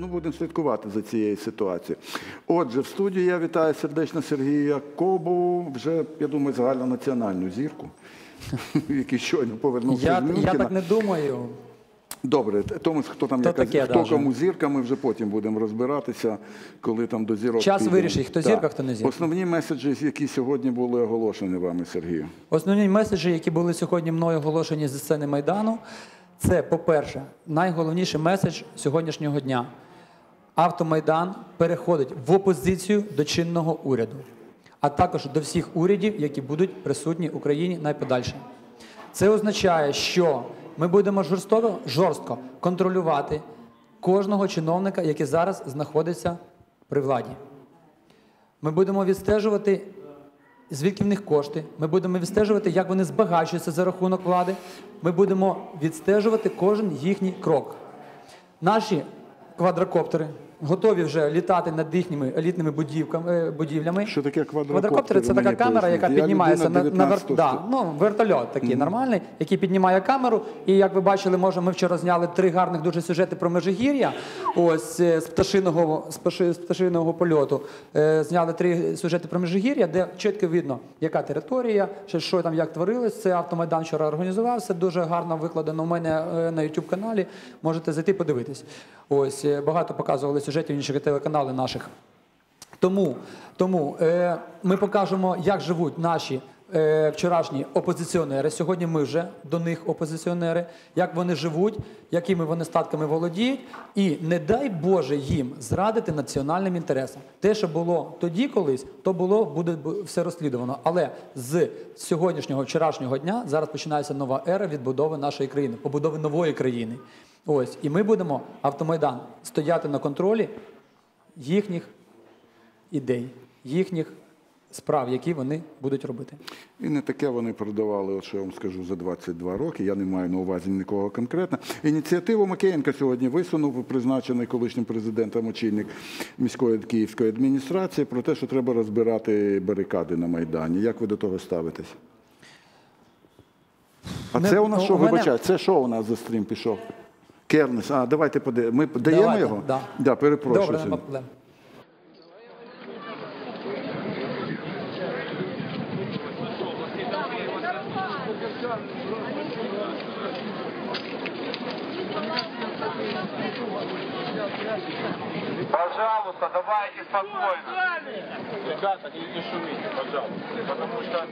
Ну, будемо слідкувати за цією ситуацією. Отже, в студії я вітаю сердечно Сергія Кобу, вже, я думаю, загальнонаціональну зірку, який щойно повернувся Я, з я так не думаю. Добре, тому хто там Хто яка, таке хто кому зірка, ми вже потім будемо розбиратися, коли там до зірок. Час підемо. вирішить, хто Так. зірка, хто не зірка. Основні меседжі, які сьогодні були оголошені вами, Сергію. Основні меседжі, які були сьогодні мною оголошені зі сцени Майдану, це, по-перше, найголовніший меседж сьогоднішнього дня. Автомайдан переходить в опозицію до чинного уряду, а також до всіх урядів, які будуть присутні в Україні найподальше. Це означає, що ми будемо жорстоко, жорстко контролювати кожного чиновника, який зараз знаходиться при владі. Ми будемо відстежувати, звідки в них кошти. Ми будемо відстежувати, як вони збагачуються за рахунок влади. Ми будемо відстежувати кожен їхній крок. Наші квадрокоптери готові вже літати над їхніми елітними будівками, е, будівлями. Що таке квадрокоптер? Квадрокоптери це така камера, яка піднімається на, на вер... да, ну, вертольот такий нормальний, який піднімає камеру. І як ви бачили, може, ми вчора зняли три гарних дуже сюжети про Межигір'я. Ось е, з пташиного, з пташи- з пташиного польоту. Е, Зняли три сюжети про Межигір'я, де чітко видно, яка територія, що, там як творилось. Це автомайдан вчора організувався. Дуже гарно викладено у мене на youtube каналі. Можете зайти подивитись. Ось багато показували сюжетів інших телеканалів наших. Тому, тому е, ми покажемо, як живуть наші е, вчорашні опозиціонери. Сьогодні ми вже до них опозиціонери, як вони живуть, якими вони статками володіють, і не дай Боже їм зрадити національним інтересам. Те, що було тоді колись, то було буде все розслідувано. Але з сьогоднішнього вчорашнього дня зараз починається нова ера відбудови нашої країни, побудови нової країни. Ось і ми будемо автомайдан стояти на контролі їхніх ідей, їхніх справ, які вони будуть робити. І не таке вони продавали, от що я вам скажу, за 22 роки. Я не маю на увазі нікого конкретно. Ініціативу Макеєнка сьогодні висунув призначений колишнім президентом очільник міської київської адміністрації про те, що треба розбирати барикади на Майдані. Як ви до того ставитесь? А Не- це у нас ну, що, мене- вибачайте, це що у нас за стрім пішов? Кернес. А, давайте подивимося. Ми даємо Давайте, його? да. Да, перепрошую. Добре, нема проблем. Пожалуйста, давайте спокойно. Ребята, не, не шумите, пожалуйста. Потому что...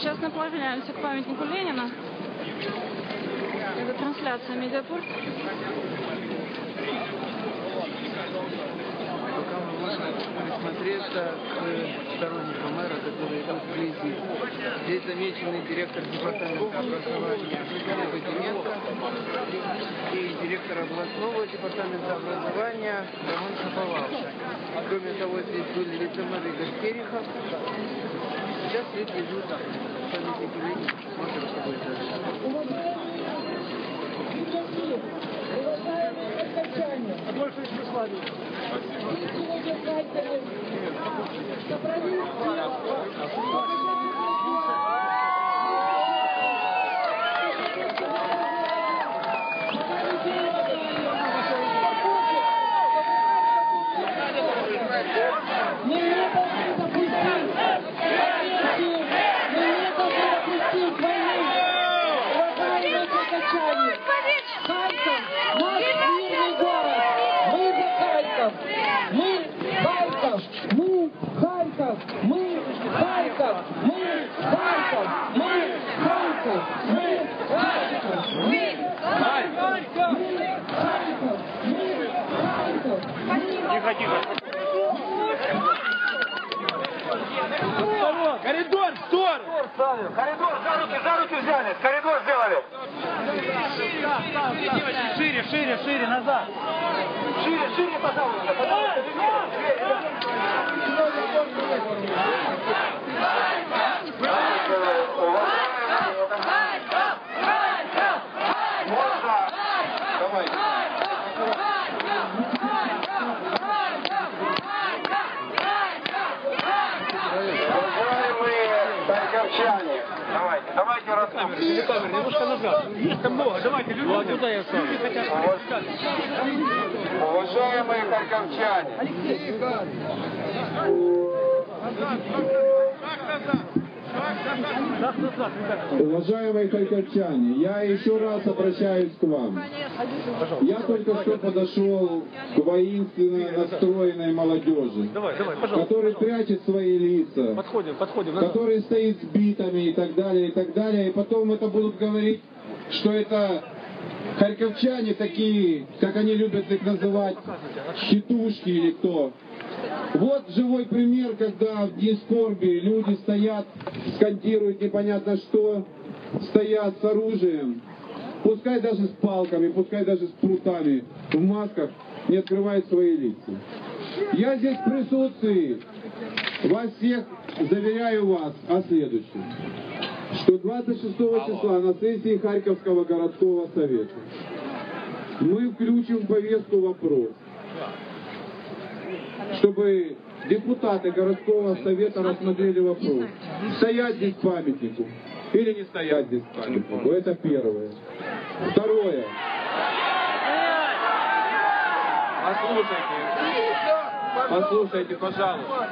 сейчас направляемся к памятнику Ленина. Это трансляция Медиапорт. пока мы можем присмотреться к сторонникам мэра, которые идут вблизи. Здесь замеченный директор департамента образования Кабинетка и директор областного департамента образования Роман Шаповалов. Кроме того, здесь были вице-мэр сейчас я лежу так. А больше не славить. Спасибо. Тихо, тихо. Коридор, в сторону! Коридор, за руки, за руки взяли! Коридор сделали! Шире, шире, шире, назад! Шире, шире, пожалуйста! пожалуйста, Можно? Давай. Камеры, телекамеры, немножко назад. Слишком много, давайте, люди. Куда я сам? Уважаемые харьковчане, Уважаемые харьковчане, я еще раз обращаюсь к вам. Я только что подошел к воинственно настроенной молодежи, который прячет свои лица, который стоит с битами и так далее, и так далее. И потом это будут говорить, что это харьковчане такие, как они любят их называть, щитушки или кто. Вот живой пример, когда в дни скорби люди стоят, скандируют непонятно что, стоят с оружием, пускай даже с палками, пускай даже с прутами, в масках, не открывают свои лица. Я здесь в присутствии вас всех заверяю вас о следующем. Что 26 числа на сессии Харьковского городского совета мы включим в повестку вопрос, чтобы депутаты городского совета рассмотрели вопрос, стоять здесь памятнику или не стоять здесь памятнику. Это первое. Второе. Послушайте. Послушайте, пожалуйста.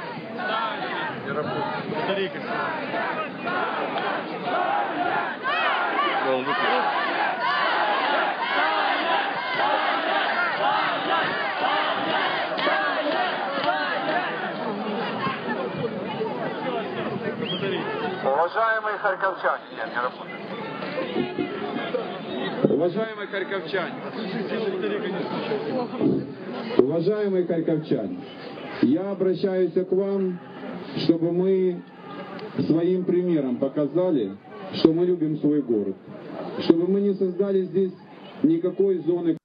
Уважаемые харьковчане, нет, не работает. Уважаемые харьковчане, уважаемые харьковчане, я обращаюсь к вам, чтобы мы своим примером показали, что мы любим свой город, чтобы мы не создали здесь никакой зоны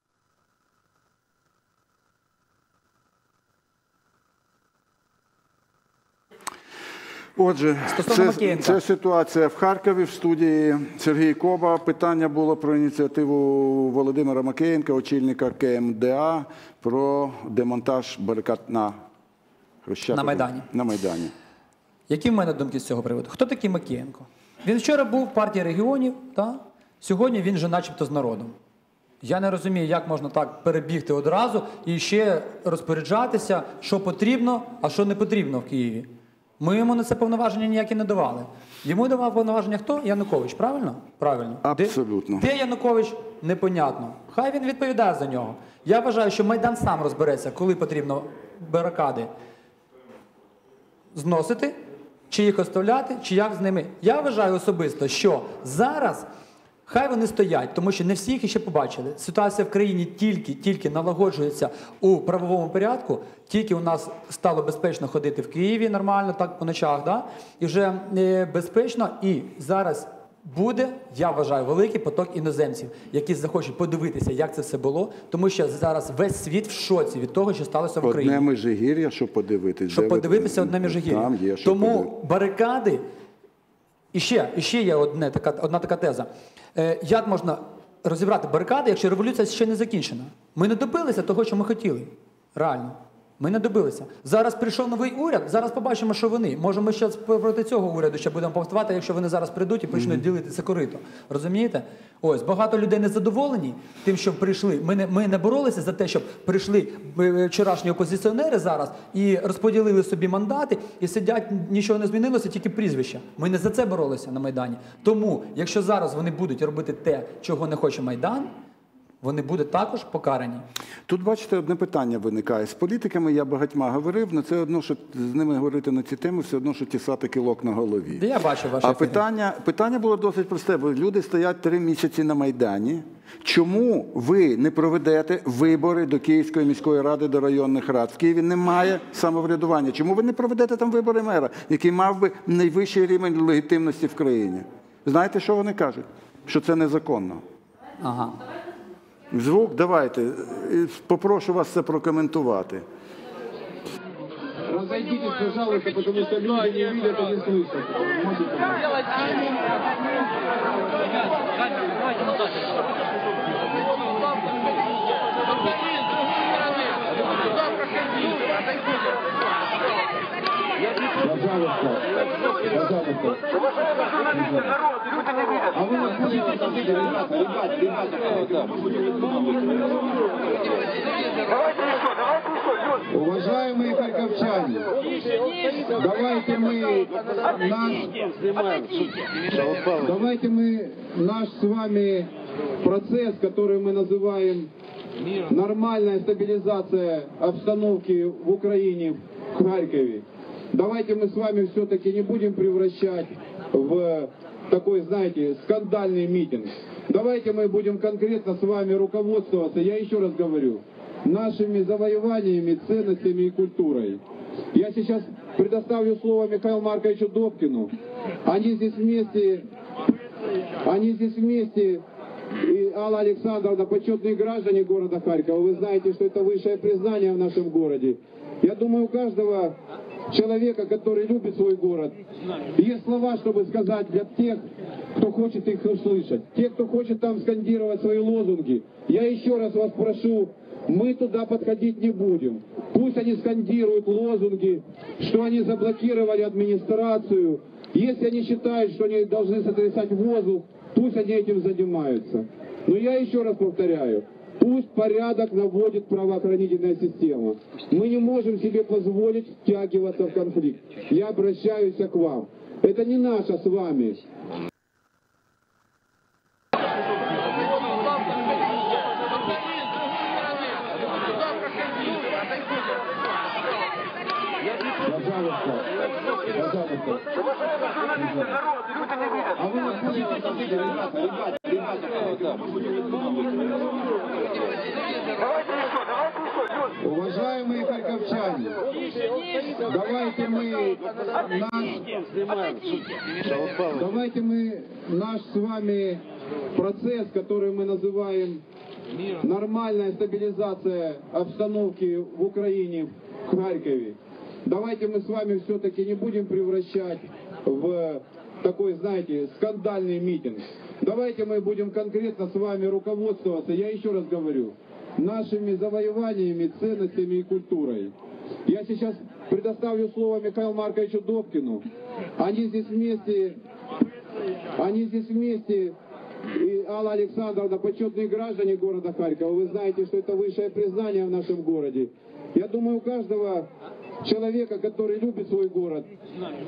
Отже, це, це ситуація в Харкові в студії Сергій Коба. Питання було про ініціативу Володимира Макеєнка, очільника КМДА, про демонтаж барикад на Хрещатику. На Майдані. На Майдані. Які в мене думки з цього приводу? Хто такий Макієнко? Він вчора був в партії регіонів, та? сьогодні він же начебто з народом. Я не розумію, як можна так перебігти одразу і ще розпоряджатися, що потрібно, а що не потрібно в Києві. Ми йому на це повноваження ніякі не давали. Йому давав повноваження хто? Янукович, правильно? Правильно. Абсолютно. Де, де Янукович? Непонятно. Хай він відповідає за нього. Я вважаю, що Майдан сам розбереться, коли потрібно барикади зносити, чи їх оставляти, чи як з ними. Я вважаю особисто, що зараз хай вони стоять, тому що не всі їх ще побачили. Ситуація в країні тільки, тільки налагоджується у правовому порядку, тільки у нас стало безпечно ходити в Києві нормально, так по ночах, да? і вже е, безпечно, і зараз. Буде, я вважаю, великий поток іноземців, які захочуть подивитися, як це все було, тому що зараз весь світ в шоці від того, що сталося в Україні Одне межигір'я, щоб подивитись. щоб подивитися одне міжгір'я. Там є, що Тому подивитись. барикади. І ще, і ще є одне, така, одна така теза. Е, як можна розібрати барикади, якщо революція ще не закінчена? Ми не добилися того, що ми хотіли. Реально. Ми не добилися. Зараз прийшов новий уряд, зараз побачимо, що вони. Може, ми ще проти цього уряду ще будемо повставати, якщо вони зараз прийдуть і почнуть ділити це корито. Розумієте? Ось багато людей не задоволені тим, що прийшли. Ми не, ми не боролися за те, щоб прийшли е, вчорашні опозиціонери зараз і розподілили собі мандати і сидять, нічого не змінилося, тільки прізвища. Ми не за це боролися на Майдані. Тому, якщо зараз вони будуть робити те, чого не хоче Майдан, вони будуть також покарані. Тут, бачите, одне питання виникає. З політиками я багатьма говорив, але це одно, що з ними говорити на ці теми, все одно, що тісати кілок на голові. Я бачу ваше А питання, питання було досить просте, бо люди стоять три місяці на Майдані. Чому ви не проведете вибори до Київської міської ради, до районних рад? В Києві немає самоврядування. Чому ви не проведете там вибори мера, який мав би найвищий рівень легітимності в країні? Знаєте, що вони кажуть? Що це незаконно. Ага. Звук, давайте. Попрошу вас це прокоментувати. Разойдитесь, пожалуйста, тому що люди не видят і не слышат. Уважаемые харьковчане, давайте мы наш, давайте мы наш с вами процесс, который мы называем нормальная стабилизация обстановки в Украине, в Харькове. Давайте мы с вами все-таки не будем превращать в такой, знаете, скандальный митинг. Давайте мы будем конкретно с вами руководствоваться, я еще раз говорю, нашими завоеваниями, ценностями и культурой. Я сейчас предоставлю слово Михаилу Марковичу Добкину. Они здесь вместе, они здесь вместе и Алла Александровна, почетные граждане города Харькова, вы знаете, что это высшее признание в нашем городе. Я думаю, у каждого человека, который любит свой город, есть слова, чтобы сказать для тех, кто хочет их услышать. Те, кто хочет там скандировать свои лозунги. Я еще раз вас прошу, мы туда подходить не будем. Пусть они скандируют лозунги, что они заблокировали администрацию. Если они считают, что они должны сотрясать воздух, пусть они этим занимаются. Но я еще раз повторяю, пусть порядок наводит правоохранительная система. Мы не можем себе позволить втягиваться в конфликт. Я обращаюсь к вам. Это не наше с вами. Пожалуйста. Ребята, ребята. Уважаемые харьковчане, давайте мы наш, давайте мы наш с вами процесс, который мы называем нормальная стабилизация обстановки в Украине, в Харькове. Давайте мы с вами все-таки не будем превращать в такой, знаете, скандальный митинг. Давайте мы будем конкретно с вами руководствоваться, я еще раз говорю, нашими завоеваниями, ценностями и культурой. Я сейчас предоставлю слово Михаилу Марковичу Добкину. Они здесь вместе, они здесь вместе и Алла Александровна, почетные граждане города Харькова, вы знаете, что это высшее признание в нашем городе. Я думаю, у каждого человека, который любит свой город,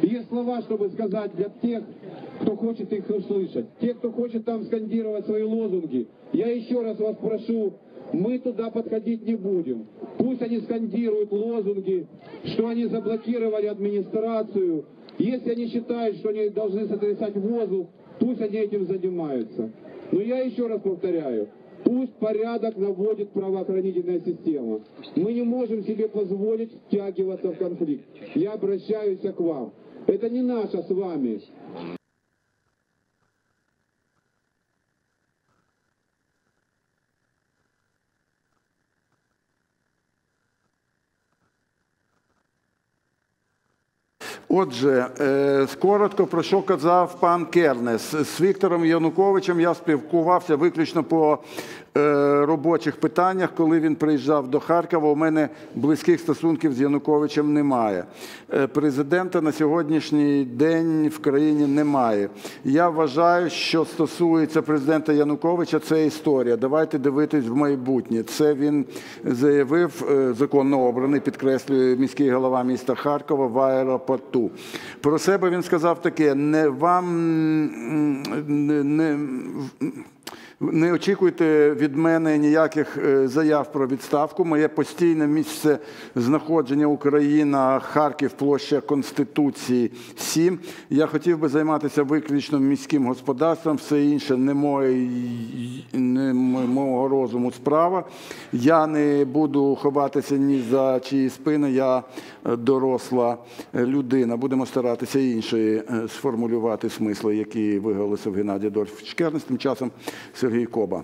есть слова, чтобы сказать для тех, кто хочет их услышать. Те, кто хочет там скандировать свои лозунги. Я еще раз вас прошу, мы туда подходить не будем. Пусть они скандируют лозунги, что они заблокировали администрацию. Если они считают, что они должны сотрясать воздух, пусть они этим занимаются. Но я еще раз повторяю, пусть порядок наводит правоохранительная система. Мы не можем себе позволить втягиваться в конфликт. Я обращаюсь к вам. Это не наше с вами. Отже, е, коротко про що казав пан Кернес. З Віктором Януковичем я спілкувався виключно по е, робочих питаннях. Коли він приїжджав до Харкова, у мене близьких стосунків з Януковичем немає. Е, Президента на сьогоднішній день в країні немає. Я вважаю, що стосується президента Януковича, це історія. Давайте дивитись в майбутнє. Це він заявив законно обраний, підкреслює міський голова міста Харкова в аеропорту. Про себе він сказав таке: не вам не, не, очікуйте від мене ніяких е, заяв про відставку. Моє постійне місце знаходження Україна, Харків, площа Конституції 7. Я хотів би займатися виключно міським господарством, все інше не, мой, не мого розуму справа. Я не буду ховатися ні за чиї спини. Я е, доросла е, людина. Будемо старатися інші сформулювати смисли, які виголосив Геннадій Адольфович Кернес. Тим часом Сергій Коба.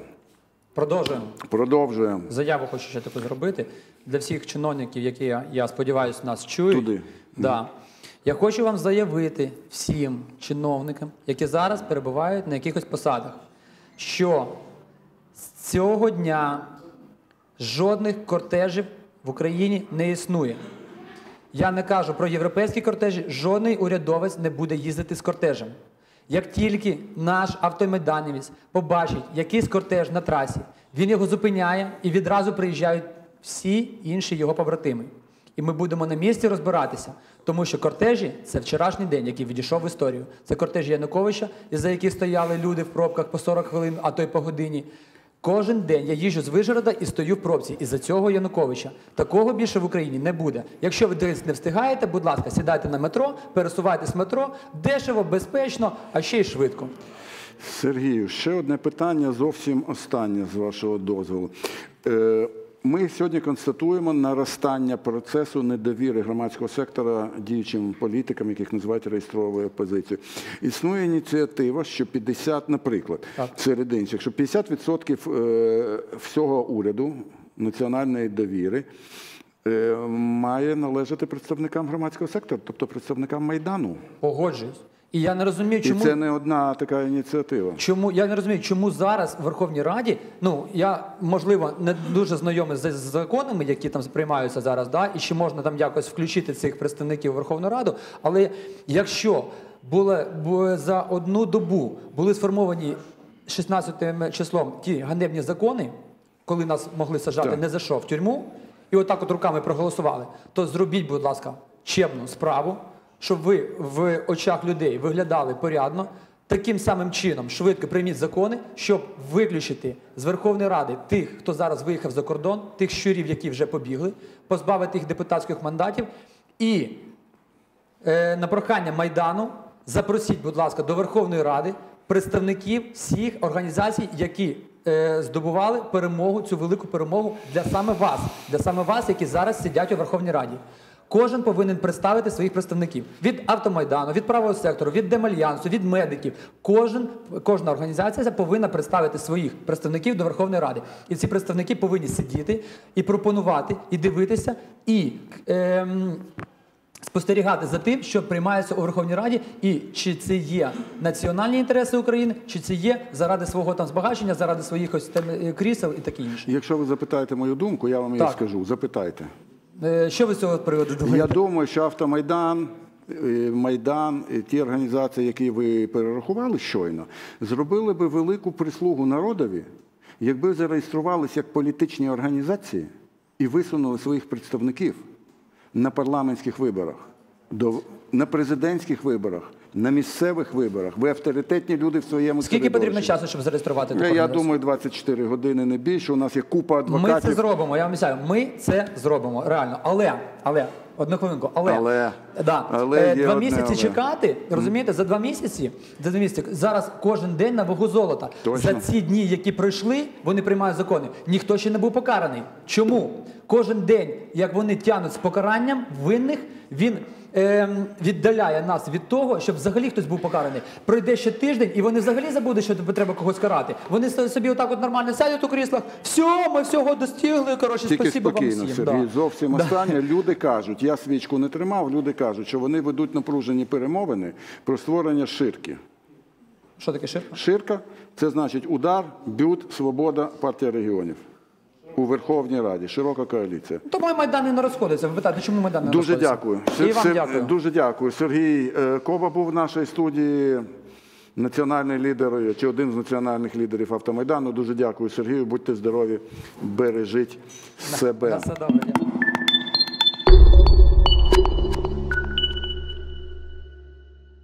Продовжуємо. Продовжуємо. Заяву хочу ще таку зробити для всіх чиновників, які я, я сподіваюся, нас чують. Туди. Да. Я хочу вам заявити всім чиновникам, які зараз перебувають на якихось посадах, що з цього дня жодних кортежів в Україні не існує. Я не кажу про європейські кортежі, жодний урядовець не буде їздити з кортежем. Як тільки наш автомайданівець побачить якийсь кортеж на трасі, він його зупиняє і відразу приїжджають всі інші його побратими. І ми будемо на місці розбиратися, тому що кортежі це вчорашній день, який відійшов в історію. Це кортежі Януковича, із-за яких стояли люди в пробках по 40 хвилин, а то й по годині. Кожен день я їжджу з Вижгорода і стою в пробці із-за цього Януковича. Такого більше в Україні не буде. Якщо ви десь не встигаєте, будь ласка, сідайте на метро, пересувайтесь метро, дешево, безпечно, а ще й швидко. Сергію, ще одне питання, зовсім останнє з вашого дозволу. Е, Ми сьогодні констатуємо наростання процесу недовіри громадського сектора діючим політикам, яких називають реєстровою опозицією. Існує ініціатива, що 50, наприклад, серед інших, що 50% е, всього уряду національної довіри е, має належати представникам громадського сектору, тобто представникам Майдану. Погоджуюсь. І я не розумію, І чому. це не одна така ініціатива. Чому я не розумію, чому зараз в Верховній Раді, ну я можливо не дуже знайомий з законами, які там приймаються зараз, да, і чи можна там якось включити цих представників Верховну Раду. Але якщо було, бу- за одну добу були сформовані 16 числом ті ганебні закони, коли нас могли сажати Так. не за що в тюрму, і отак от руками проголосували, то зробіть, будь ласка, чемну справу, щоб ви в очах людей виглядали порядно. Таким самим чином швидко прийміть закони, щоб виключити з Верховної Ради тих, хто зараз виїхав за кордон, тих щурів, які вже побігли, позбавити їх депутатських мандатів і е, на прохання Майдану запросіть, будь ласка, до Верховної Ради представників всіх організацій, які е, здобували перемогу, цю велику перемогу для саме вас, для саме вас, які зараз сидять у Верховній Раді. Кожен повинен представити своїх представників від автомайдану, від правого сектору, від демальянсу, від медиків. Кожен, кожна організація повинна представити своїх представників до Верховної Ради. І ці представники повинні сидіти і пропонувати, і дивитися, і ем, спостерігати за тим, що приймається у Верховній Раді, і чи це є національні інтереси України, чи це є заради свого там збагачення, заради своїх ось е, крісел і таке інше. Якщо ви запитаєте мою думку, я вам її Так. скажу. Запитайте. Е, Що ви з цього приводу думаєте? Я думаю, що автомайдан. е, Майдан, ті організації, які ви перерахували щойно, зробили би велику прислугу народові, якби зареєструвалися як політичні організації і висунули своїх представників на парламентських виборах, на президентських виборах, на місцевих виборах. Ви авторитетні люди в своєму Скільки середовищі. потрібно часу, щоб зареєструвати таку Я, думаю, 24 години не більше. У нас є купа Ми це зробимо, я вам обіцяю. Ми це зробимо, реально. Але, але, одну хвилинку, але, Але. да, Але е, два одне місяці але. чекати, розумієте, за два місяці, за два місяці, зараз кожен день на вагу золота. Точно. За ці дні, які пройшли, вони приймають закони. Ніхто ще не був покараний. Чому? Кожен день, як вони тянуть з покаранням винних, він ем, віддаляє нас від того, щоб взагалі хтось був покараний. Пройде ще тиждень, і вони взагалі забудуть, що треба когось карати. Вони собі отак от нормально сядуть у кріслах. Все, ми всього достигли. Коротше, Тільки спасибо вам спокійно, всім. Сергій. Да. Зовсім останнє. Люди кажуть, я свічку не тримав, люди кажуть, що вони ведуть напружені перемовини про створення ширки. Що таке ширка? Ширка це значить удар, бют, свобода, партія регіонів. У Верховній Раді, широка коаліція. Тому майдани Майдан не розходиться. Ви питаєте, чому Майдан не Дуже розходиться? дякую. І вам Сер- дякую. Дуже дякую. Сергій е, Коба був в нашій студії. Національний лідер чи один з національних лідерів автомайдану. Дуже дякую, Сергію. Будьте здорові, бережіть себе. На все добре. дякую.